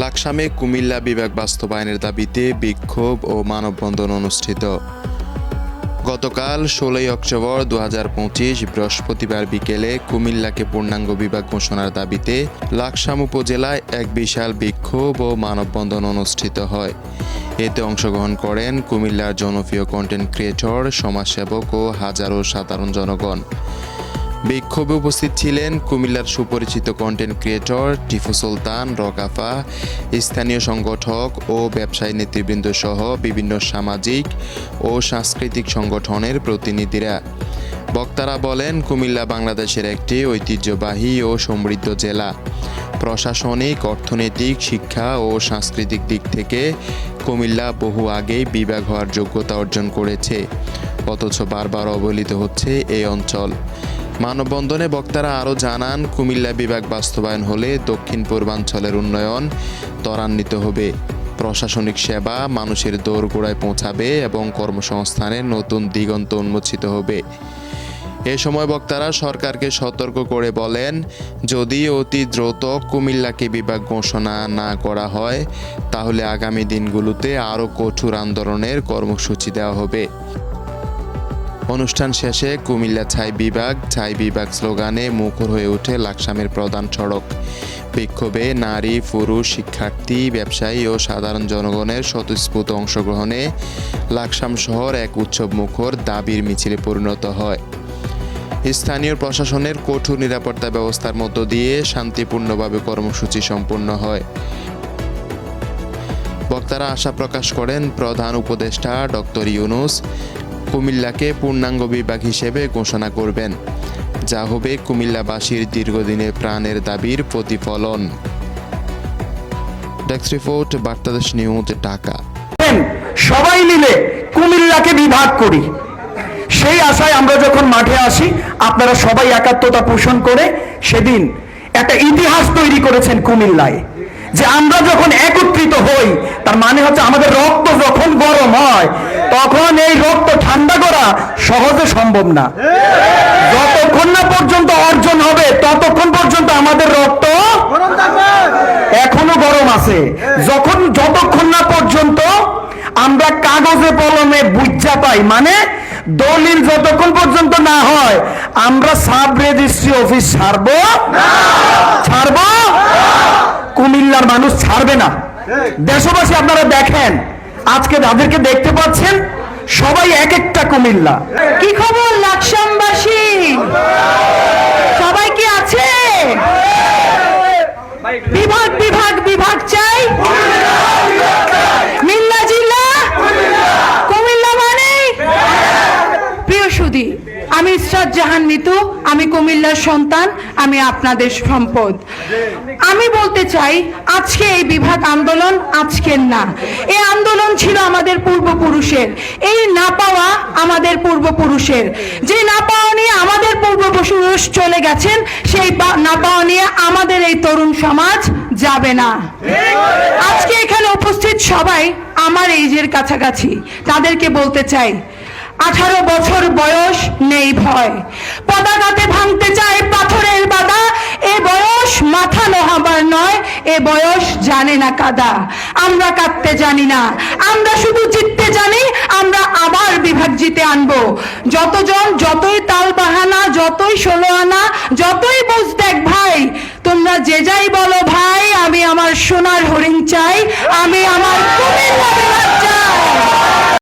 লাকসামে কুমিল্লা বিভাগ বাস্তবায়নের দাবিতে বিক্ষোভ ও মানববন্ধন অনুষ্ঠিত। গতকাল ষোলোই অক্টোবর দু হাজার পঁচিশ বৃহস্পতিবার বিকেলে কুমিল্লাকে পূর্ণাঙ্গ বিভাগ ঘোষণার দাবিতে লাকসাম উপজেলায় এক বিশাল বিক্ষোভ ও মানববন্ধন অনুষ্ঠিত হয়। এতে অংশগ্রহণ করেন কুমিল্লার জনপ্রিয় কন্টেন্ট ক্রিয়েটর সমাজসেবক ও হাজারো সাধারণ জনগণ। বিক্ষোভে উপস্থিত ছিলেন কুমিল্লার সুপরিচিত কন্টেন্ট ক্রিয়েটর টিফু সুলতান, রকাফা, স্থানীয় সংগঠক ও ব্যবসায়ী নেতৃবৃন্দ সহ বিভিন্ন সামাজিক ও সাংস্কৃতিক সংগঠনের প্রতিনিধিরা। বক্তারা বলেন, কুমিল্লা বাংলাদেশের একটি ঐতিহ্যবাহী ও সমৃদ্ধ জেলা। প্রশাসনিক, অর্থনৈতিক, শিক্ষা ও সাংস্কৃতিক দিক থেকে কুমিল্লা বহু আগেই বিভাগ হওয়ার যোগ্যতা অর্জন করেছে, অথচ বারবার অবহেলিত হচ্ছে এই অঞ্চল। মানববন্ধনে বক্তারা আরও জানান, কুমিল্লা বিভাগ বাস্তবায়ন হলে দক্ষিণ পূর্বাঞ্চলের উন্নয়ন ত্বরান্বিত হবে। প্রশাসনিক সেবা মানুষের দোরগোড়ায় পৌঁছাবে এবং কর্মসংস্থানের নতুন দিগন্ত উন্মোচিত হবে। এ সময় বক্তারা সরকারকে সতর্ক করে বলেন, যদি অতি দ্রুত কুমিল্লাকে বিভাগ ঘোষণা না করা হয়, তাহলে আগামী দিনগুলোতে আরও কঠোর আন্দোলনের কর্মসূচি দেওয়া হবে। অনুষ্ঠান শেষে কুমিল্লা ছাই বিভাগ ছাই বিভাগ স্লোগানে মুখর হয়ে ওঠে লাকসামের প্রধান সড়ক। বিক্ষোভে নারী, পুরুষ, শিক্ষার্থী, ব্যবসায়ী ও সাধারণ জনগণের স্বতঃস্ফূর্ত অংশগ্রহণে লাকসাম শহর এক উৎসব মুখর দাবির মিছিলে পরিণত হয়। স্থানীয় প্রশাসনের কঠোর নিরাপত্তা ব্যবস্থার মধ্য দিয়ে শান্তিপূর্ণভাবে কর্মসূচি সম্পন্ন হয়। বক্তারা আশা প্রকাশ করেন, প্রধান উপদেষ্টা ডক্টর ইউনুস কুমিল্লাকে পূর্ণাঙ্গ বিভাগ হিসেবে ঘোষণা করবেন। যা হবে কুমিল্লাবাসীর দীর্ঘদিনের প্রাণের দাবির প্রতিফলন। Desk report, Bartadesh news, Dhaka. সবাই মিলে কুমিল্লাকে বিভাগ করি। সেই আশায় আমরা যখন মাঠে আসি, আপনারা সবাই একাত্মতা পোষণ করে সেদিন একটা ইতিহাস তৈরি করেছেন কুমিল্লায়। যে আমরা যখন একত্রিত হই, তার মানে হচ্ছে আমাদের রক্ত যখন গরম হয়, তখন এই রক্ত ঠান্ডা করা সহজে সম্ভব না। যতক্ষণ না পর্যন্ত অর্জন হবে, ততক্ষণ পর্যন্ত আমাদের রক্ত এখনও গরম আছে। যখন যতক্ষণ না পর্যন্ত আমরা কাগজে কলমে বুঝা পাই মানে দলিল যতক্ষণ পর্যন্ত না হয়, আমরা সাব রেজিস্ট্রি অফিস ছাড়বো? ছাড়বো? কুমিল্লার মানুষ ছাড়বে না। দেশবাসী আপনারা দেখেন আজকে তাদেরকে দেখতে পাচ্ছেন সবাই এক একটা কুমিল্লা। কি খবর লাকসামবাসী সবাই কি আছে বিভাগ বিভাগ বিভাগ চাই মিল্লা জিল্লা কুমিল্লা মানে প্রিয় সুদী আমি জাহান মিতু, আমি কুমিল্লার সন্তান, আমি আপনাদের সম্পদ। আমি বলতে চাই, আজকে এই বিভাগ আন্দোলন আজকের না। এই আন্দোলন ছিল আমাদের পূর্বপুরুষের। এই না পাওয়া আমাদের পূর্বপুরুষের। যে না পাওয়া নিয়ে আমাদের পূর্বপুরুষ চলে গেছেন, সেই না পাওয়া নিয়ে আমাদের এই তরুণ সমাজ যাবে না। আজকে এখানে উপস্থিত সবাই আমার এইজের কাছাকাছি। তাদেরকে বলতে চাই আঠারো বছর বয়স নেই ভয়। পতাকাতে ভাঙতে চায় পাথরের বাদা এ বয়স মাথা নহাবার নয়, এ বয়স জানে না কাদা। আমরা কাঁদতে জানি না, আমরা শুধু জিততে জানি, আমরা আবার বিভাগ জিতে আনব। যতজন, যতই তাল বাহানা, যতই ষোলো আনা, যতই বোঝ দেখ ভাই, তোমরা যে যাই বলো ভাই, আমি আমার সোনার হরিণ চাই, আমি আমার